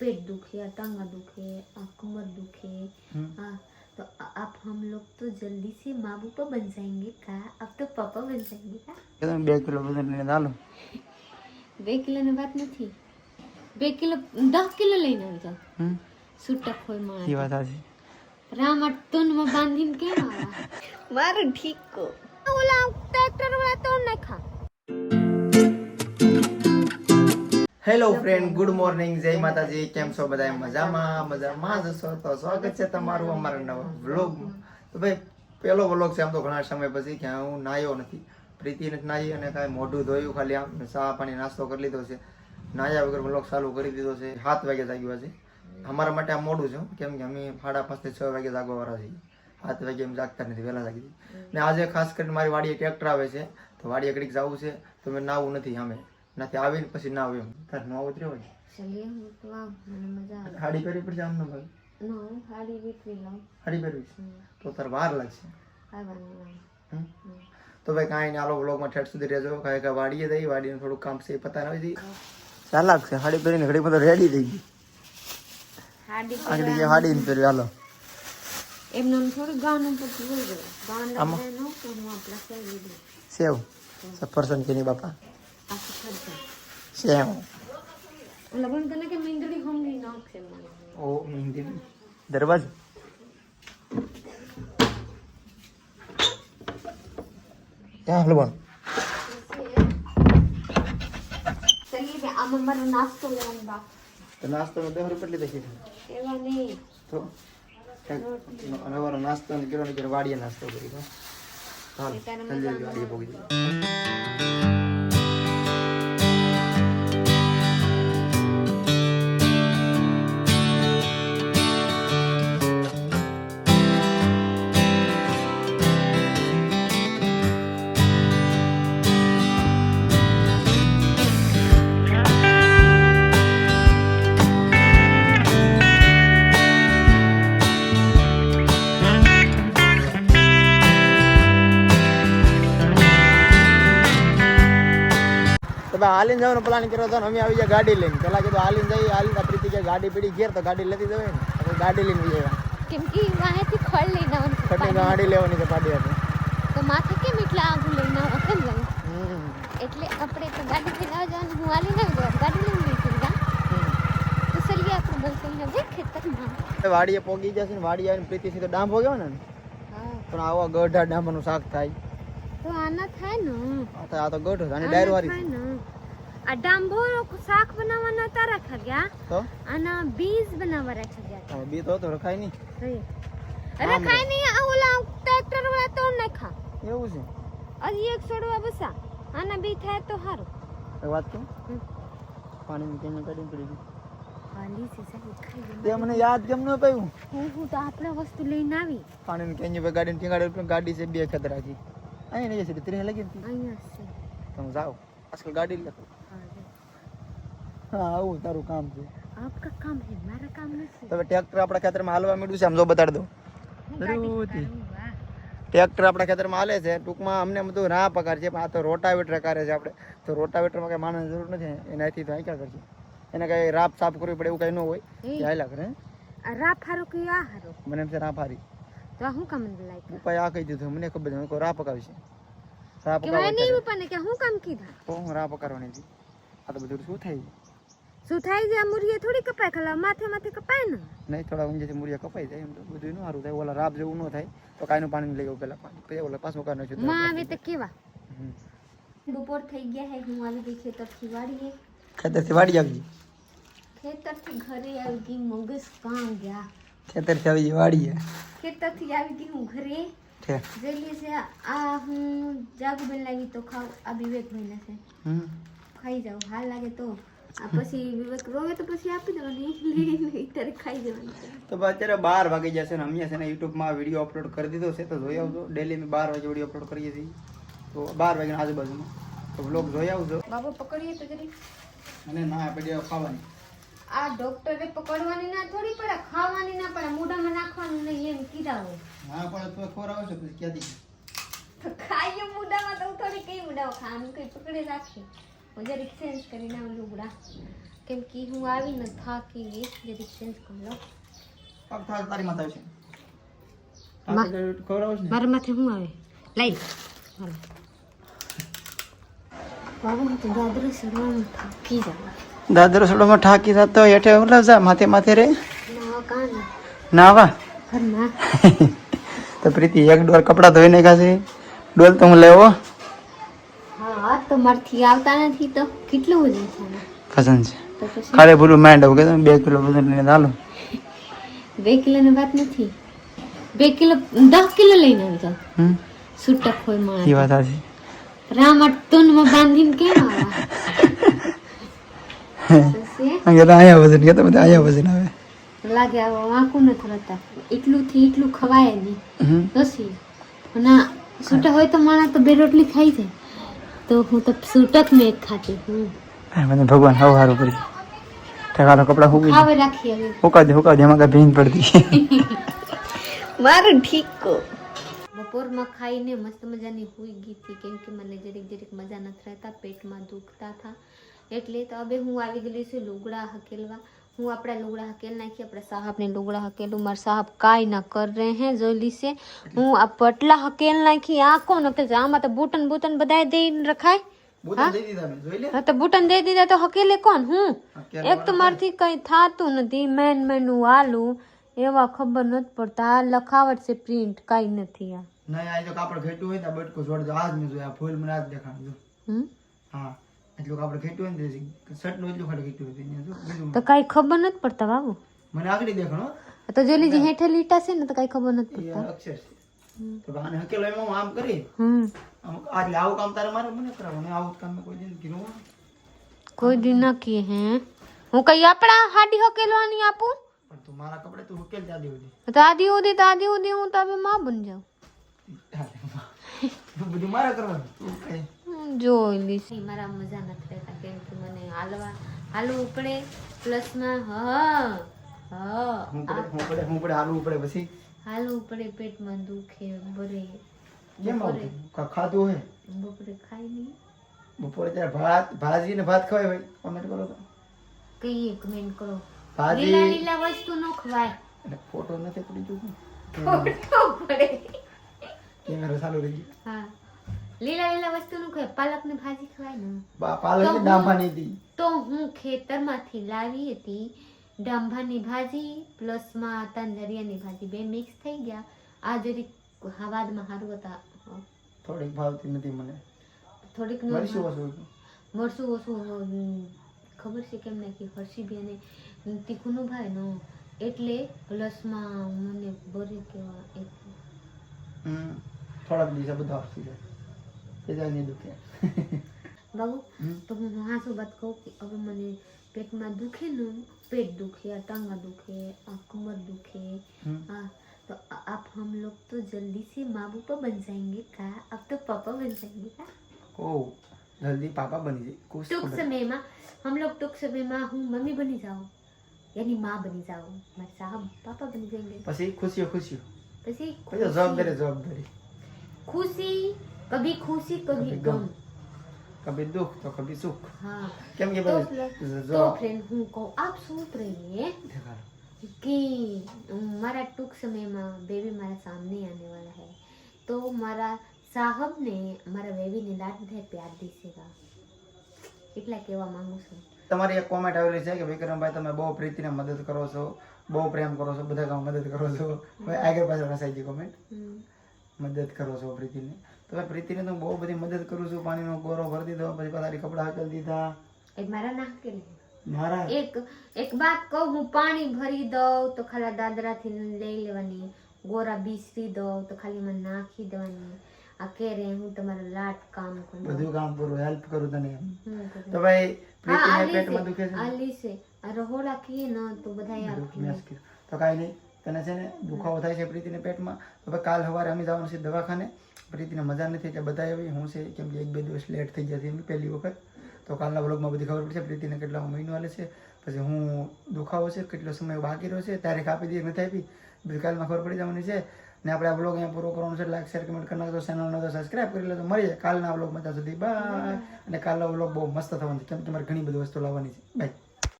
पेट दुखे या टांगा दुखे आ, कमर दुखे हम्म। हाँ तो आ- आप हम लोग तो जल्दी से माँ बापा बन जाएंगे का अब तो पापा बन जाएंगे का કે તમે બે કિલો વજન લઈને ચાલો બે કિલોની વાત નથી બે કિલો દસ કિલો લઈને આવી જાવ હમ છૂટક હોય એ માણસ વાત સાચી રામ ટૂનમાં બાંધીને કેમ આવા મારું ઠીક ઓલા ટ્રેક્ટર વાળા તો નાખા હેલો ફ્રેન્ડ ગુડ મોર્નિંગ જય માતાજી કેમ છો બધા? મજામાં? મજામાં જ છો? તો સ્વાગત છે તમારું અમારા નવા વ્લોગ તો ભાઈ પહેલો વ્લોગ છે આમ તો ઘણા સમય પછી ક્યાં હું નાયો નથી. પ્રીતિ નથી નાહી અને કાંઈ મોઢું ધોયું ખાલી આમ. ચા પાણી નાસ્તો કરી લીધો છે. નાયા વગર વ્લોગ ચાલુ કરી દીધો છે. સાત વાગે જાગ્યો છે. અમારા માટે આ મોડું છે. કેમ કે અમે સાડા પાંચથી છ વાગે જાગવાવાળા છીએ. સાત વાગે એમ જાગતા નથી. વહેલા જાગી ને આજે ખાસ કરીને મારી વાડીએ ટ્રેક્ટર આવે છે. તો વાડીએ કડીક જવું છે. તો મેં નાવું નથી સામે. નાથી આવીને પછી ના આવ્યો તાર નો ઉતર્યો હોય? ચલીએ હું તો મને મજા આવે. હાડી પહેરવી પડશે આમ ન ભાઈ? નો હાડી વીટવી લઉં હાડી પહેરવી તો તાર વાર લાગશે. તો ભાઈ કાંઈ ને આલો વ્લોગમાં ઠેઠ સુધી રહેજો. કાંઈ કાંઈ વાડીએ જઈ વાડીને થોડુંક કામ છે એ પતા આવી હોય ચાલ લાગશે. હાડી પહેરીને ઘડી બધું રેડી થઈ ગઈ. હાડી આગળ હાડી ને પહેરવી હાલો. એમનું થોડું ગાનું પછી ગાન આમાં? નો તો હું આપણા સેવ. સફરસન કે નહીં બાપા? સેવ લગન તને કે મીંદડી હમણી નાખશે મને ઓ મહેંદી દરવાજો ક્યાં હલવાનું ચલીએ આમાં મારો નાસ્તો લેવાનો બાપ તો નાસ્તો દસ રૂપિયા લીધે છે એવા નહીં તો રવાનો નાસ્તો ને કિલો ને કિલો વાડીએ નાસ્તો કરી દો હાલ જલ્દી વાડીએ પોગી હાલીને જવાનો પ્લાન કર્યો હતો અમે આવી જાય ગાડી લઈને. પેલા કીધું હાલીને જઈ હાલી પ્રીતિ કે ગાડી પીડી ઘેર તો ગાડી લેતી જવાય ને. ગાડી લઈને જઈએ. કેમ કે વાહેથી ખડ લઈને આવવાનું ખટી ગાડી લેવાની છે પાડી હતી તો માથે કેમ એટલા આગળ લઈને આવો કેમ જવું એટલે આપણે તો ગાડી લઈને આવવા જવાનું હું હાલી ના જવાનું ગાડી લઈને ગા હમ. તો ચલીએ આપણે બોલતા હવે ખેતરમાં. વાડીએ પોગી જશે ને વાડી આવીને પ્રીતિ સીધો ડાંભો ગયો ને? પણ આવા ગઢા ડાંભાનું શાક થાય. તો આના થાય ને. આ તો ગઢો તો ગઢ આની ડાયર થાય ને. આ ડાંભોરો શાક બનાવવાના તારા રાખા ગયા તો આના બીજ બનાવવા રાખા ગયા બી તો તો રખાય નહીં. રખાય નહીં આ ઓલા ટ્રેક્ટર વાળા તો નાખા એવું છે? હજી એક છોડવા બસા આના બી થાય તો સારું. એ વાત કહું? પાણી પાણીની કાઢી પડી ગયું છે. તે મને યાદ કેમ ન પાયું હું તો આપણે વસ્તુ લઈને આવી. પાણીની કેની પર ગાડી ટીંગાડે ગાડી છે બે ખેતર રાખી અહીંયા નહીં જશે ત્રીસ લાગી અહીંયા છે. તમે જાઓ આજકાલ ગાડી લે હા, આવું તારું કામ છે આપકા કામ હે મારા કામ નથી તમે ટ્રેક્ટર આપણા ખેતરમાં હાલવા માંડ્યું છે આમ જો બતાડ દો રૂતી. ટ્રેક્ટર આપણા ખેતરમાં હાલે છે ટૂંકમાં અમને બધું ના પગાર છે પણ આ તો રોટાવેટર કરે છે આપણે તો રોટાવેટરમાં કઈ માણસની જરૂર નથી એનાથી તો ક્યાં કરશે એને કઈ રાપ સાફ કરવી પડે એવું કઈ ન હોય હાલ્યા કરે આ રાપ હારો કે આ હારો મને એમ છે રાપ હારી તો હું કામ લાઈક ઉપાય આ કહી દીધું મને ખબર છે રાપ પકાવી છે રાપ કે નહીં પપ્પાને કે હું કામ કીધા? તો હું હતી આ તો બધું શું થાય? શું થાય છે? આ મુરીએ થોડી કપાય ખાલા માથે માથે કપાય ને? નહીં થોડા ઊંચેથી મુરિયા કપાઈ જાય એમ તો. બધું ન સારું થાય. ઓલા રાબ જેવું ન થાય. તો કાંઈનું પાણી લઈ ગયું પેલા પાણી. પછી ઓલા પાછું કાઢ નાખ્યું માં આવે તો કેવા. બપોર થઈ ગયા હે હું આવી ગઈ ખેતરથી વાળીએ ખેતરથી વાડી આવી ખેતરથી ઘરે આવી ગઈ મગજ કામ ગયા. ખેતરથી આવી વાડીએ? ખેતરથી આવી ગઈ હું ઘરે. છે. જેલી છે આ હું જાગુબેન લાવી તો ખાવ આ વિવેકભાઈને છે હમ. ખાઈ જાવ હાલ લાગે તો. આ પછી વિવેક રોવે તો પછી આપી દેવાની. ત્યારે ખાઈ જવાની તો અત્યારે બાર વાગી જશે ને અમે છે ને યુટ્યુબમાં વીડિયો અપલોડ કરી દીધો છે તો જોઈ આવજો. ડેલી અમે બાર વાગે વીડિયો અપલોડ કરીએ છીએ. તો બાર વાગ્યાના આજુબાજુમાં. તો બ્લોગ જોઈ આવજો. બાબા પકડીએ તો જરી અને ના આપણે ખાવાની. આ ડોક્ટરે પકડવાની ના થોડી પડે ખાવાની ના પડે મોઢામાં નાખવાનું નહીં એમ કીધા હોય. હા પણ તો ખોર આવશે પછી ક્યાંથી તો ખાઈએ મોઢામાં તો થોડી કઈ મોઢાઓ ખાવાનું કઈ પકડી રાખશે હું જરીક ચેન્જ કરીને આવું લુગડા કેમ કે હું આવીને થાકી ગઈ જરી ચેન્જ કરી લો પગ થાક તારી માથે છે. ને. મારા માથે શું આવે? લઈ હાલો. બાબા હું તો દાદરો સરવાનું થાકી જાઉં દાદર રસોડામાં ઠાકી થતો હેઠે ઉલાવ જા માથે માથે રે. નાવા. તો પ્રીતિ એક ડોર કપડા ધોઈ નાખ્યા છે. ડોલ તો હું લેવો. હા તો મારથી આવતા નથી તો કેટલું વજન છે? પસંદ છે ખાલી ભૂલું માંડ આવું કે બે કિલો વજન લઈને ચાલો. બે કિલોની વાત નથી. બે કિલો દસ કિલો લઈને આવી જાવ હમ? છૂટક હોય એ વાત સાચી. રામ અટતુનમાં બાંધીને કેમ આવા? અંગે આયા વજન કે તમે આયા વજન આવે લાગે આવો વાંકું નથી રહેતા. એટલું થી એટલું ખવાય નહીં. પછી? અને છૂટા હોય તો માણસ તો બે રોટલી ખાઈ જાય. તો હું તો છૂટક મેં એક ખાતી હું મને ભગવાન હવ હારું કરી ઠેકાનો કપડા હું રાખી હવે. દે ફૂકા દે એમાં કઈ ભીન પડતી. મારું ઠીક બપોરમાં ખાઈને મસ્ત મજાની હુઈ ગઈ હતી. કેમ કે મને જરીક જરીક મજા નથી રહેતા. પેટમાં દુખતા હતા. એટલે તો હવે હું આવી ગયેલી છું લુગડા હકેલવા. હું આપણા લુગડા હકેલ નાખી આપણા સાહબને લુગડા હકેલું. મારા સાહબ કાંઈ ના કર રહે હે જોઈ લીશે હું આ પટલા હકેલ નાખી આ કોણ હકેલ. છે આમાં તો બુટન બુટન બધાય દઈને રખાય. બોતલ દઈ દીધા મેં જોઈ લે. હા તો બુટન દઈ દીધા તો હકેલે કોણ? હું? હકેલવા એક તો મારથી કઈ થાતું નથી મેન મેનું આલું. એવા ખબર નથી પડતા. આ લખાવટ છે પ્રિન્ટ કાંઈ નથી આ. નહીં આ જો કાપડ ઘેટું હોય ને તો બટકું છોડ દો આજ મેં જોયા ફૂલ મને આજ દેખાડજો. હમ? હા. એટલું આપણે ઘેટું ને શર્ટનું એટલું ખાલી જો બીજું તો કાંઈ ખબર નથી પડતા બાબુ. મને આગળ દેખાણો તો જોઈ જે હેઠે લીટા છે ને તો કાંઈ ખબર નથી પડતા. અક્ષર તો આને હકેલો એમાં આમ કરી હમ. આજે આવું કામ તારે મારે મને કરાવવાનું આવું કામ કોઈ દિન કીધું કોઈ દિન ના કીએ હે. હું કઈ આપણા હાડી હકેલવાની આપું? પણ તું મારા કપડે તું હકેલ દાદી ઉદી તો આદી ઉદી તો આદી ઉદી હું તો હવે માં બની જાઉં. બધું મારા કરવાનું તું કઈ. જોઈ લઈશ. મારા મજા નથી રહેતા કેમ કે મને હાલવા હાલવું પડે પ્લસમાં હ હ હું પડે હું પડે હું પડે હાલવું પડે પછી? હાલવું પડે પેટમાં દુખે બરે કેમ આવું ખાધું હે બપોરે ખાઈ નહીં બપોરે ત્યારે ભાત ભાજી ને ભાત ખવાય ભાઈ કોમેન્ટ કરો તો. કઈ કમેન્ટ કરો. ભાજી લીલા લીલા વસ્તુ ન ખવાય. અને ફોટો નથી પડી ચૂક્યું ફોટો પડે. કેમેરા ચાલુ રહી ગયો. હા. લીલા લીલા વસ્તુ કે ખવાય પાલકની ભાજી ખવાય ને? બા પાલક ને ડાંભાની હતી તો હું ખેતરમાંથી લાવી હતી ડાંભાની ભાજી પ્લસમાં તંજરિયાની ભાજી. બે મિક્સ થઈ ગયા. આ જરીક હવાદમાં સારું હતા. થોડીક ભાવતી નથી મને. થોડીક મરશું ઓછું મરશું ઓછું ખબર છે કેમ નાખી? હર્ષીબી અને તીખું નું ભાઈ નો? એટલે પ્લસમાં મને બોરી કેવા એક થોડાક દિવસે બધા હર્ષી જાય એ જાય નહીં દુખે બાબુ હમ. તો હું હા શું વાત કહું કે હવે મને પેટમાં દુખે ને પેટ દુખે આ टांगा દુખે આ કમર દુખે હમ. हाँ तो आ- आप हम लोग तो जल्दी से माँ बापा बन जाएंगे का अब तो पापा बन जाएंगे का ઓહ જલ્દી પાપા બની જાય કુછ टूंक ખબર समय में हम लोग टूंक समय में हूँ मम्मी बनी जाओ यानी माँ बनी जाओ हमारे साहब पापा बन जाएंगे પછી ખુશીઓ ખુશીઓ પછી પછી તો જવાબદારી જવાબદારી खुशी કભી ખુશી કભી ગમ કભી દુઃખ તો કભી સુખ કેમ કે તો ફ્રેન્ડ હું કહું આપ શું રહીએ કે મારા ટૂંક સમયમાં બેબી મારા સામને આને વાળા હે તો મારા સાહબ ને મારા બેબી ને લાડ થાય પ્યાર દીસેગા એટલા કહેવા માંગુ છું। તમારી એક કોમેન્ટ આવેલી છે કે વિક્રમભાઈ તમે બહુ પ્રીતિને મદદ કરો છો બહુ પ્રેમ કરો છો બધા કામ મદદ કરો છો. આગળ પાછળ રસાઈ ગઈ કોમેન્ટ મદદ કરો છો પ્રીતિને. તો પ્રીતિને તો બહુ બધી મદદ કરું છું. પાણીનો ગોરો ભરી દીધો પછી પાછા કપડા હકલ દીધા. એ મારા કે મારા? એક એક વાત કહું હું પાણી ભરી દઉં તો ખાલી દાદરાથી લઈ લેવાની. ગોરા બીસરી દઉં તો ખાલી મને નાખી દેવાની. આ કે રે હું તમારા લાટ કામ કરું. બધું કામ પૂરું હેલ્પ કરું તને કરું. તો ભાઈ પ્રીતિને પેટમાં દુખે છે આ છે આ રહોડા કીએ ને તો બધા યાદ. તો કાઈ નહીં. તને છે ને દુખાવો થાય છે પ્રીતિને પેટમાં તો ભાઈ કાલ સવારે અમે જવાનું છે દવાખાને. પ્રીતિને મજા નથી એટલે બધા આવી હું છે કેમ કે એક બે દિવસ લેટ થઈ ગયા છે એમની પહેલી વખત. તો કાલના બ્લોગમાં બધી ખબર પડશે પ્રીતિને કેટલા મહિનો હાલે છે. પછી હું દુખાવો છે કેટલો સમય બાકી રહ્યો છે તારીખ આપી દઈએ નથી આપી? બધી કાલમાં ખબર પડી જવાની છે. ને આપણે આ બ્લોગ અહીંયા પૂરો કરવાનો છે. લાઈક શેર કમેન્ટ કરી નાખજો ચેનલ તો સબસ્ક્રાઈબ કરી લેજો. મળીએ કાલના બ્લોગમાં ત્યાં સુધી. બાય અને કાલનો બ્લોગ બહુ મસ્ત થવાનો છે. કેમ કે મારે ઘણી બધી વસ્તુ લાવવાની છે. બાય